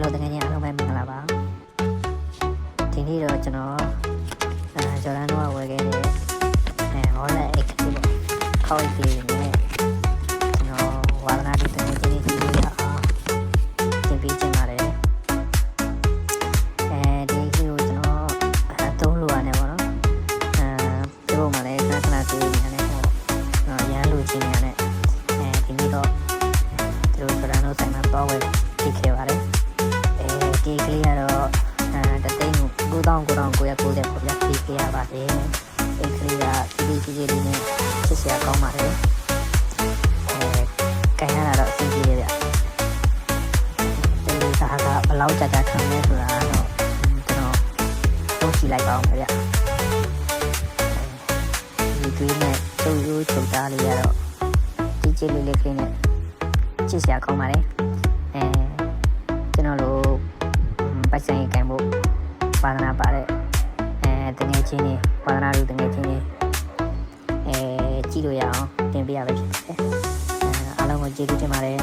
Hello တကယ်ချင်းအားလုံးပဲမင်္ဂလာပါဒီနေ့တော့ကျွန်တော်အဲဂျော်ဒန်တို့ကဝယ်ခဲ့တဲ့အဲဟောလာအိတ်ကလေးပေါ့ခေါက်ပြီးနေကျွန်တော်ဝါဒနာဒီတကယ်ချင်းဒီလိုရအောင်သင်ပေးချင်ပါတယ်အဲဒီကြီးကိုကျွန်တော်အဲသုံးလို့ရတယ်ပေါ့နော်အဲတို့မှလည်းခဏခဏသေးနေတယ်ပေါ့အဲရန်လို့ချင်းနေရတယ်အဲဒီနေ့တော့သူတို့ဂျော်ဒန်တို့ဆိုင်မှာတော့ဝယ်ဖြစ်ခဲ့ပါတယ်အဲ ကေကလေးကတော့အဲတသိန်းကို9990ပေါ့ဗျာကေကရပါတယ်အဲကလေးကဒီဒီကြီးလေးနဲ့ချစ်စရာကောင်းပါတယ်အဲကန်ရတာတော့အဆင်ပြေတယ်ဗျဒီစားကဘလောက်ကြာကြာခံလဲဆိုတာတော့ကျွန်တော်သုံးကြည့်လိုက်ပါအောင်ဗျာဒီတွေးနဲ့ချုပ်ရိုးချုပ်သားလေးကတော့ဒီကြီးလေးလေးကလေးနဲ့ချစ်စရာကောင်းပါတယ်အဲကျွန်တော်တို့ ပိုက်ဆိုင်ကံဖို့ပါဒနာပါတဲ့အဲတငယ်ချင်းတွေပါဒနာလူတငယ်ချင်းတွေအဲကြည့်လို့ရအောင်တင်ပြရပဲဖြစ်ပါတယ်အဲအားလုံးကိုကျေးဇူးတင်ပါတယ်